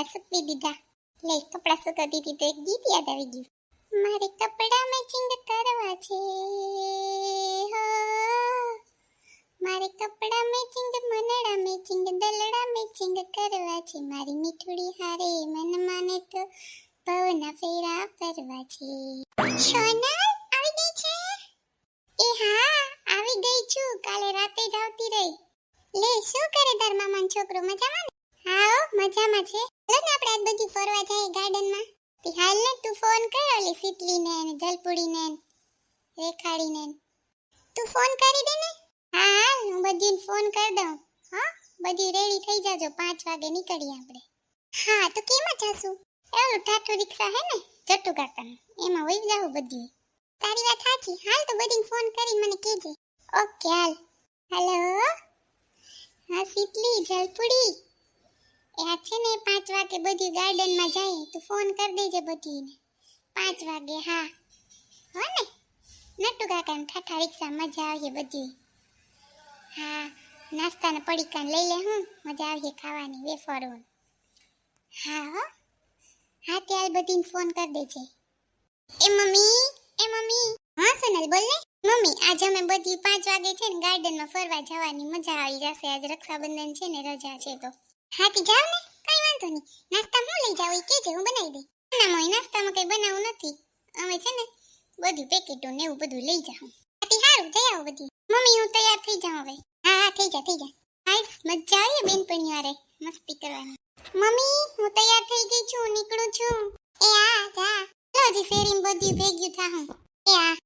કપડાં સૂકવી દીધા. લે, કપડાં સૂકવતી હતી તો એક ગીત યાદ આવી ગયું. મારે કપડાં મેચિંગ કરવા છે. મારે કપડાં મેચિંગ મનડા મેચિંગ દલડા મેચિંગ કરવા છે. મારી મીઠુડી હારે મન માને તો પવના ફેરા ફરવા છે. સોનલ, આવી ગઈ છે? એ હા, આવી ગઈ છું. કાલે રાતે જ આવતી રહી. લે, શું કરે તાર મામાનો છોકરો? મજામાં હા, મજામાં છે. આપણે બધું ફરવા જાય ગાર્ડનમાં? તે હાલ ને તું ફોન કર ઓલી સીતલીને ને જલપુડીને રેખાડીને તું ફોન કરી દે ને. હા હા હું બધીને ફોન કરી દઉં. હા, બધી રેડી થઈ જાજો, પાંચ વાગે નીકળીએ આપણે. હા, તો કેમાં જશું એ ઓલું રિક્ષા હે ને જટુ કાકાનું. એમાં વહી જાવ બધી તારી વાત સાચી હાલ તો બધીને ફોન કરી મને કહેજે. ઓકે, હાલ. હેલો? હા, સીતલી, જલપુડી. પાંચ બધી ગાર્ડનમાં જાય તો ફોન કરી દેજે બધીને. પાંચ વાગે, હા. હો ને? નટુ કાકાને ઠાઠા રિક્ષા મજા આવશે બધી. હા, નાસ્તાના પડીકા લઈ લે હું, મજા આવશે ખાવાની વેફરો હા, હો. હા ત્યારે બધીને ફોન કરી દેજે. એ મમ્મી એ મમ્મી. હા, સોનલ, બોલ ને. મમ્મી, આજે અમે બધી પાંચ વાગે છે ને ગાર્ડનમાં ફરવા જવાની, મજા આવી જશે. આજ રક્ષાબંધન છે ને, રજા છે તો. હાથી જાવ ને. કઈ વાંધો નહીં. નાસ્તા હું લઈ જાઉં એ કેજે હું બનાવી દઈ. ના, મોય નાસ્તામાં કઈ બનાવું નથી. અમે છે ને બધું પેકેટો ને એવું બધું લઈ જાઉં. આથી સારું જઈ આવું બધી. મમ્મી, હું તૈયાર થઈ જાઉં હવે. હા હા, થઈ જા થઈ જા. હાય, મજા આવી બેનપણી વારે મસ્તી કરવાની. મમ્મી, હું તૈયાર થઈ ગઈ છું, નીકળું છું. એ આ, જા. લો શેરીમાં બધી ભેગ્યું થાહું. એ આ.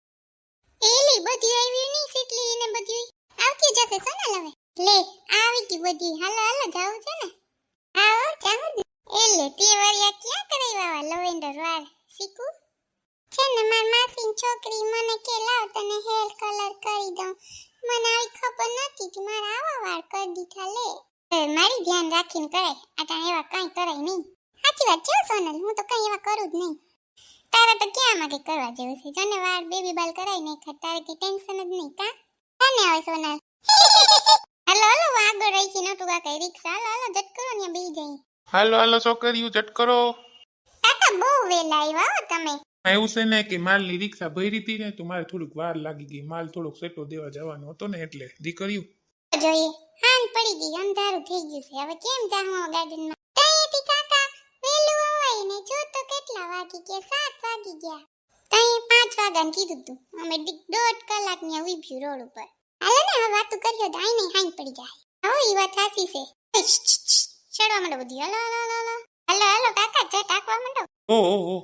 એલી બધું આવી નહીં સીટલી ને બધું આવતી જશે સોના હવે. લે, આવી ગઈ બધી. હાલો હાલો જાવું છે ને. એટલે તે વરિયા ક્યાં કરાવ્યા લવેન્ડર વાળ. શીખું? છે ને, માર માસીની છોકરી મને કે, લાવ તને હેર કલર કરી દઉં. મને આવી ખબર નથી કે મારા આવા વાળ કરી દીધા, લે. મારી ધ્યાન રાખીને કરાય આટા એવા કઈ કરાય નહીં. સાચી વાત છે સોનલ. હું તો કઈ એવા કરું જ નહીં. તારે તો ક્યાં માંગે કરવા જેવું છે? જને વાળ બેબી બાલ કરાય નહીં ખા તારે કઈ ટેન્શન જ નહીં, કા? તને આવે સોનલ. હાલો હાલો આગળ રાખી નટુ કઈ રિક્ષા. હાલો હાલો જટ કરો ને બેહી જાય. હાલો હાલો છોકરીઓ ઝટ કરો. કાકા બહુ વેલા આવ્યા હો તમે. એવું છે ને કે માલની રિક્ષા ભરી હતી ને તો મારે થોડુંક વાર લાગી ગઈ. માલ થોડોક સેટો દેવા જવાનો હતો ને એટલે દીકરીયું જોઈએ હાન પડી ગઈ અંધારું થઈ ગયું છે. હવે કેમ જાઉં ગાર્ડનમાં? તઈથી કાકા વેલું હોય ને જો તો કેટલા વાગી ગયા સાત વાગી ગયા. તઈ પાંચ વાગ્યાનું કીધું તું અમે દોઢ કલાક ને ઉભ્યું રોડ ઉપર. હાલો ને હવે વાતું કર્યો તો આઈ નહીં હાઈ પડી જાય. હો ઈ વાત સાચી છે. ચડવા માંડો બધી. Hello hello hello hello. Hello hello કાકા જટ ટાકવા માંડો. ઓ ઓ ઓ.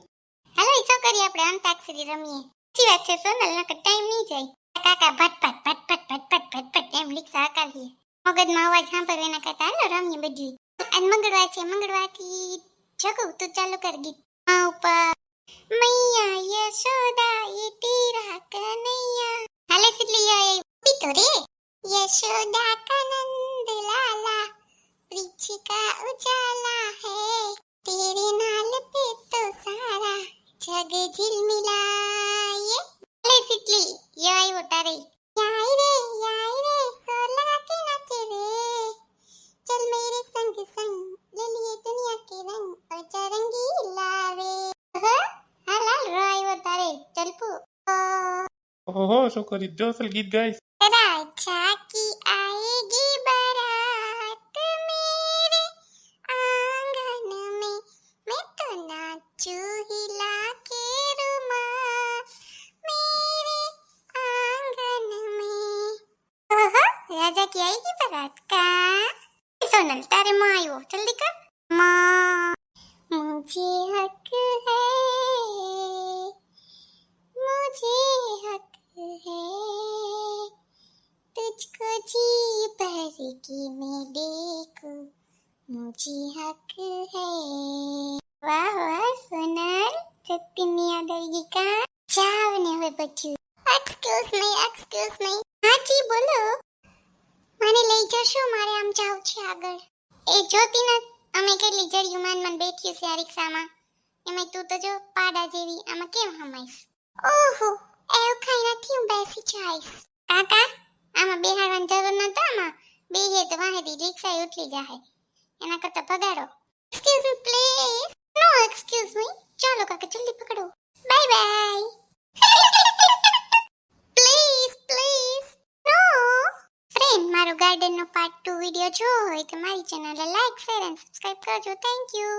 હલો ઈસો કરી આપણે? અંતાક્ષરી રમીએ. સાચી વાત છે સોનલ નકર ટાઈમ નહીં જાય. કાકા ભટ ભત ભટ એમ રિક્ષા હકાવીએ. મગજમાં અવાજ સાંભળવા એના કરતા. હાલો રમીએ બધું. આજ મંગળવાર છે મંગળવારથી જગું તું ચાલુ કર ગીત. આ ઉપર. वृक्ष का उजाला है तेरे नाल पे तो सारा जग झिलमिलाए ले सिटली ये आई वो तारे याई रे याई रे सोला के नाचे रे चल मेरे संग संग ले लिए दुनिया के रंग और चरंगी लावे हाल हाल रो आई वो तारे चल पू ઓહો છોકરી જોસલ ગીત ગાઈશ ओहो राजा की आएगी बारात का सोनल तारे माँ आई वो जल्दी कर माँ मुझे हक है मुझे हक है तुझको जी भर के मैं देखूं मुझे हक है વાહ વાહ સોનલ સત્યની યાદ આવી ગઈ કા જાવ ને હવે બધું એક્સક્યુઝ મી એક્સક્યુઝ મી હાજી બોલો મને લઈ જશો? મારે આમ જાવું છે આગળ. એ જોતી ન અમે કેટલી જર માન માન બેઠી છે આ રિક્ષામાં. એમાં તું તો જો પાડા જેવી, આમાં કેમ હમાઈશ? ઓહો, એવું કઈ નથી, હું બેસી જઈશ. કાકા, આમાં બેહાડવાની જરૂર તો આમાં. બેહીએ તો વાહેથી રિક્ષા ઉઠી જાય એના કરતા ભગાડો. એક્સક્યુઝ મી પ્લીઝ જલ્દી પકડો. Bye bye please please no friend મારો ગાર્ડનનો પાર્ટ 2 વિડિયો જોવો હોય તો મારી ચેનલને લાઈક શેર અને સબસ્ક્રાઇબ કરજો. Thank you